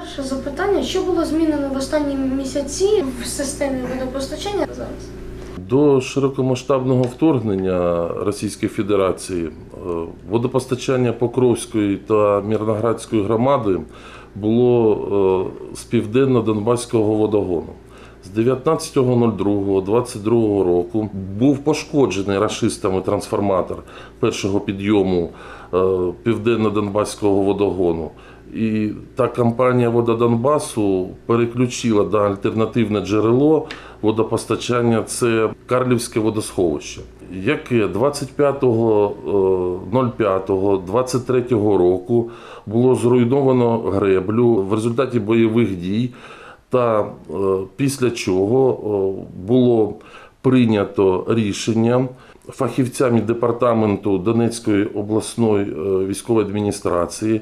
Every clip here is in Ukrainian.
Перше запитання, що було змінено в останні місяці в системі водопостачання зараз? До широкомасштабного вторгнення Російської Федерації е, водопостачання Покровської та Мірноградської громади було е, з південно-донбаського водогону. З 19.02.22 року був пошкоджений рашистами трансформатор першого підйому е, південно-донбаського водогону. І та компанія Вода Донбасу переключила на альтернативне джерело водопостачання це Карлівське водосховище, яке 25.05.23 року було зруйновано греблю в результаті бойових дій, та е, після чого е, було прийнято рішення фахівцями департаменту Донецької обласної е, військової адміністрації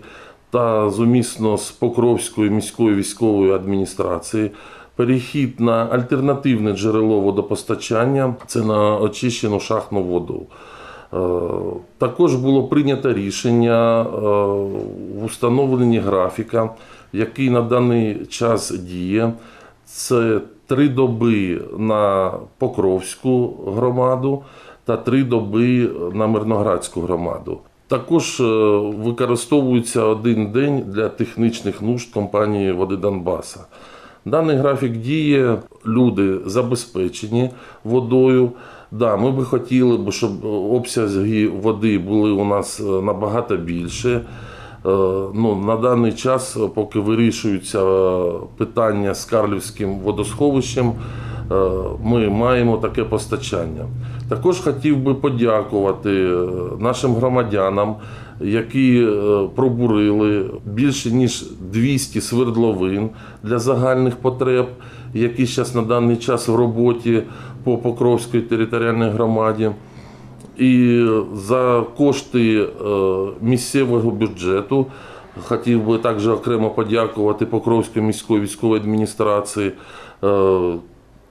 та зумісно з Покровською міською військовою адміністрацією перехід на альтернативне джерело водопостачання це на очищену шахтну воду. Е, Також було прийнято рішення е, в установленні графіка, який на даний час діє. Це три доби на Покровську громаду та три доби на Мирноградську громаду. Також е, використовується один день для технічних нужд компанії Води Донбаса. Даний графік діє, люди забезпечені водою. Да, ми би хотіли, щоб обсяги води були у нас е, набагато більше. Е, Ну, на даний час, поки вирішуються питання з Карлівським водосховищем, ми маємо таке постачання. Також хотів би подякувати е, нашим громадянам, які е, пробурили більше ніж 200 свердловин для загальних потреб, які зараз на даний час в роботі по Покровській територіальній громаді. І за кошти е, місцевого бюджету хотів би також окремо подякувати Покровській міської військової адміністрації.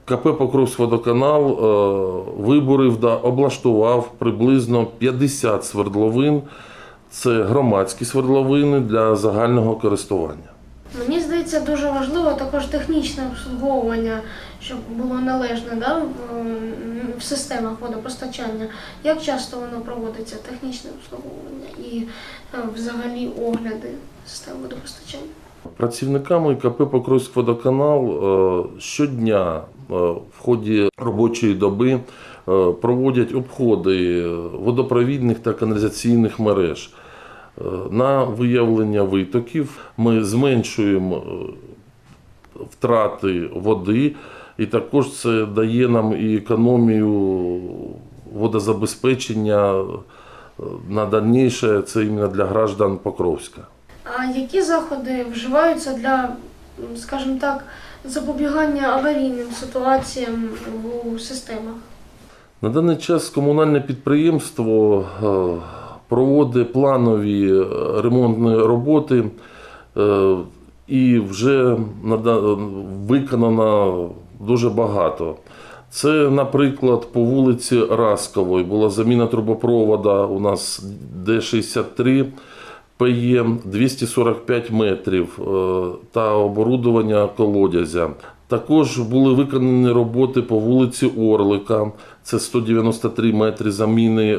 КП Покровськводоканал е, виборів да облаштував приблизно 50 свердловин. Це громадські свердловини для загального користування. Мені здається, дуже важливо також технічне обслуговування, щоб було належне да, в- системах водопостачання. Як часто воно проводиться, технічне обслуговування і е, взагалі огляди систем водопостачання? Працівниками КП Покровськводоканал е, щодня в ході робочої доби е, проводять обходи водопровідних та каналізаційних мереж. Е, На виявлення витоків ми зменшуємо е, втрати води, і також це дає нам і економію водозабезпечення е, на дальніше, це іменно для граждан Покровська. А які заходи вживаються для, скажімо так, запобігання аварійним ситуаціям у системах? На даний час комунальне підприємство е, проводить планові е, ремонтні роботи е, і вже виконано дуже багато. Це, наприклад, по вулиці Раскової була заміна трубопровода у нас Д-63 ПЕ 245 метрів е, та оборудування колодязя. Також були виконані роботи по вулиці Орлика, це 193 метри заміни е,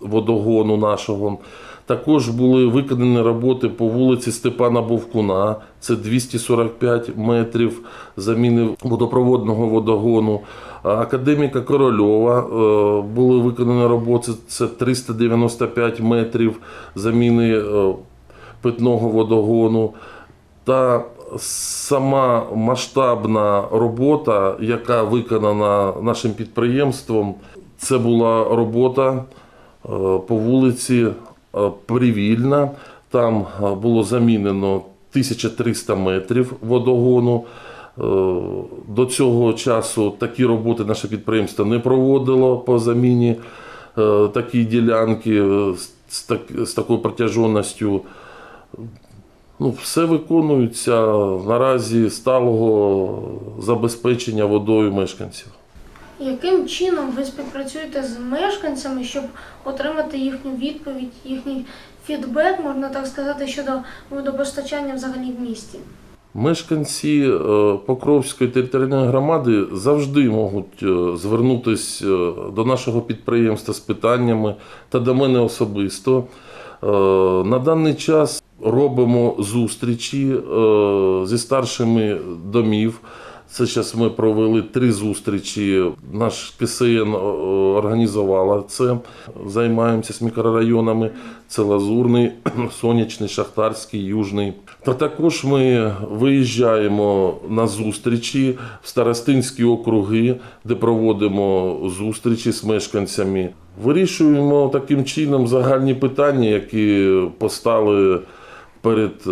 водогону нашого. Також були виконані роботи по вулиці Степана Бовкуна, це 245 метрів заміни водопроводного водогону. Академіка Корольова е, були виконані роботи, це 395 метрів заміни е, питного водогону. Та сама масштабна робота, яка виконана нашим підприємством, це була робота е, по вулиці Привільна. Там е, було замінено 1300 метрів водогону. Е, До цього часу такі роботи наше підприємство не проводило по заміні е, такі ділянки е, з, з так- з такою протяжністю. Ну, все виконується наразі сталого забезпечення водою мешканців. Яким чином ви співпрацюєте з мешканцями, щоб отримати їхню відповідь, їхній фідбек, можна так сказати, щодо водопостачання взагалі в місті? Мешканці е, Покровської територіальної громади завжди можуть е, звернутися е, до нашого підприємства з питаннями та до мене особисто. На даний час робимо зустрічі зі старшими домів. Це зараз ми провели три зустрічі. Наш КСН е, організувала це. Займаємося з мікрорайонами. Це Лазурний, Сонячний, Шахтарський, Южний. Та також ми виїжджаємо на зустрічі в старостинські округи, де проводимо зустрічі з мешканцями. Вирішуємо таким чином загальні питання, які постали перед е,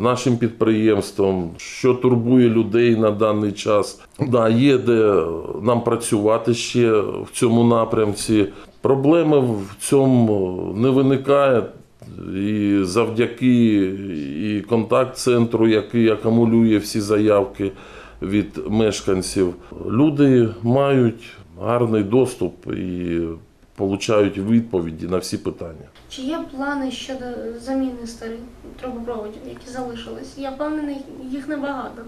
нашим підприємством, що турбує людей на даний час. Да, є де нам працювати ще в цьому напрямці. Проблеми в цьому не виникає. І завдяки і контакт-центру, який акумулює всі заявки від мешканців, люди мають гарний доступ і получають відповіді на всі питання. Чи є плани щодо заміни старих трубопроводів, які залишились? Я впевнений, їх небагато.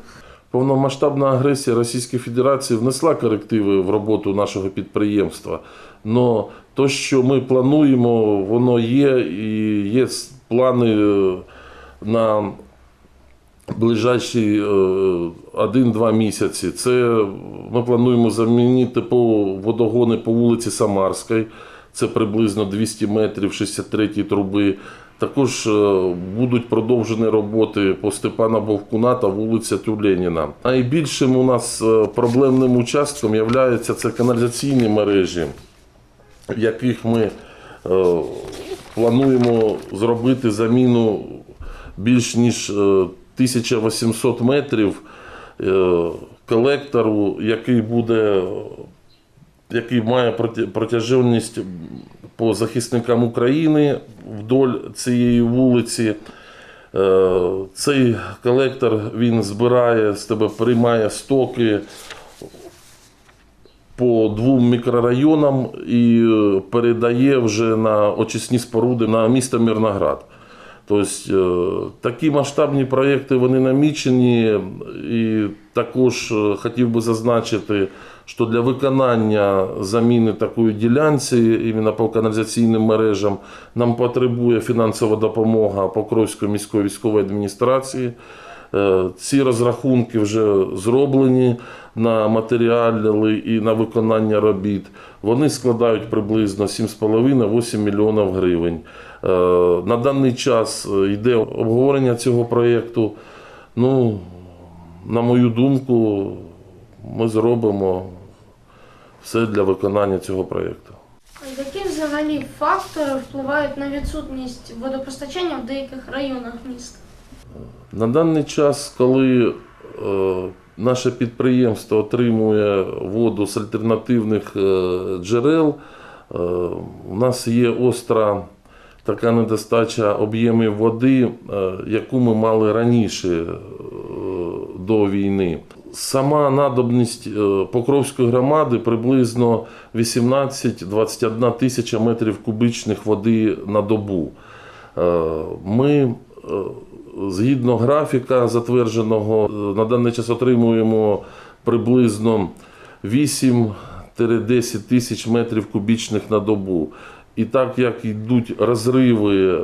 Повномасштабна агресія Російської Федерації внесла корективи в роботу нашого підприємства. Но то, що ми плануємо, воно є, і є плани е, на ближайші е, 1-2 місяці. Це ми плануємо замінити по водогони по вулиці Самарській. Це приблизно 200 метрів 63 труби. Також е, будуть продовжені роботи по Степана Бовкуна та вулиця Тюленіна. Найбільшим у нас е, проблемним участком є це каналізаційні мережі, в яких ми е, плануємо зробити заміну більш ніж е, 1800 метрів е, колектору, який буде який має протяжність по захисникам України вдоль цієї вулиці. Е, Цей колектор він збирає з тебе, приймає стоки по двом мікрорайонам і е, передає вже на очисні споруди на місто Мирноград. Тобто е, такі масштабні проєкти вони намічені, і також е, хотів би зазначити, що для виконання заміни такої ділянці, іменно по каналізаційним мережам, нам потребує фінансова допомога Покровської міської військової адміністрації. Е, Ці розрахунки вже зроблені на матеріали і на виконання робіт. Вони складають приблизно 7,5-8 мільйонів гривень. Е, На даний час е, йде обговорення цього проєкту. Ну, на мою думку, ми зробимо все для виконання цього проєкту. Які взагалі фактори впливають на відсутність водопостачання в деяких районах міста? На даний час, коли е, наше підприємство отримує воду з альтернативних е, джерел, е, у нас є остра така недостача об'ємів води, е, яку ми мали раніше е, до війни. Сама надобність е, Покровської громади приблизно 18-21 тисяча метрів кубічних води на добу. Ми згідно графіка затвердженого, на даний час отримуємо приблизно 8-10 тисяч метрів кубічних на добу. І так як йдуть розриви е,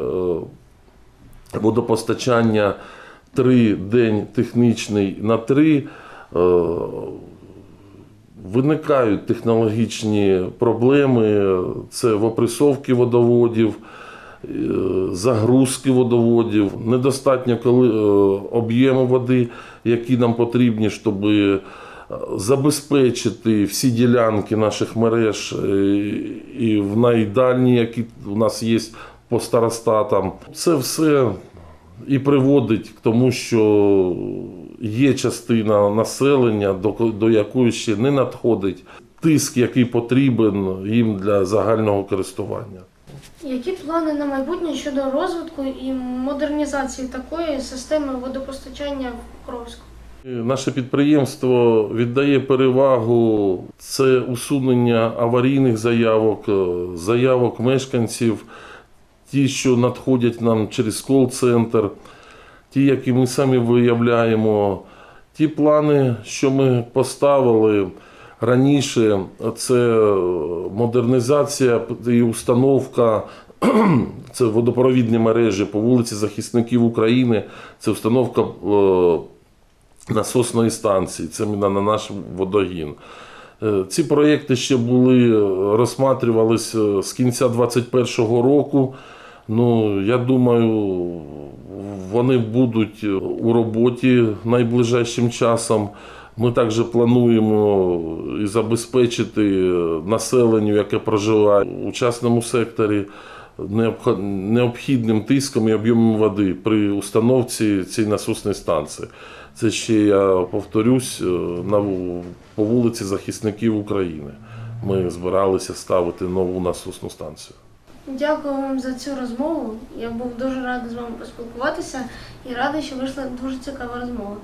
водопостачання 3 день технічний на 3, е, виникають технологічні проблеми. Це в опресовці водоводів, е, загрузки водоводів, недостатньо коли, об'єму води, які нам потрібні, щоб забезпечити всі ділянки наших мереж е, і в найдальні, які у нас є по старостатам. Це все і приводить к тому, що є частина населення, до, ко- до якої ще не надходить тиск, який потрібен їм для загального користування. Які плани на майбутнє щодо розвитку і модернізації такої системи водопостачання в Покровську? Наше підприємство віддає перевагу це усунення аварійних заявок, е, заявок мешканців. ті, що надходять нам через кол-центр, ті, які ми самі виявляємо, ті плани, що ми поставили раніше, це модернізація і установка. Це водопровідні мережі по вулиці Захисників України, це установка е, насосної станції, це на на наш водогін. Е, Ці проєкти ще були е, розсматривались е, з кінця 2021 року. Ну, я думаю, вони будуть у роботі найближчим часом. Ми також плануємо і забезпечити населенню, яке проживає у частному секторі, необхідним тиском і об'ємом води при установці цієї насосної станції. Це ще я повторюсь е, на по вулиці Захисників України. Ми збиралися ставити нову насосну станцію. Дякую вам за цю розмову. Я був дуже радий з вами поспілкуватися і радий, що вийшла дуже цікава розмова.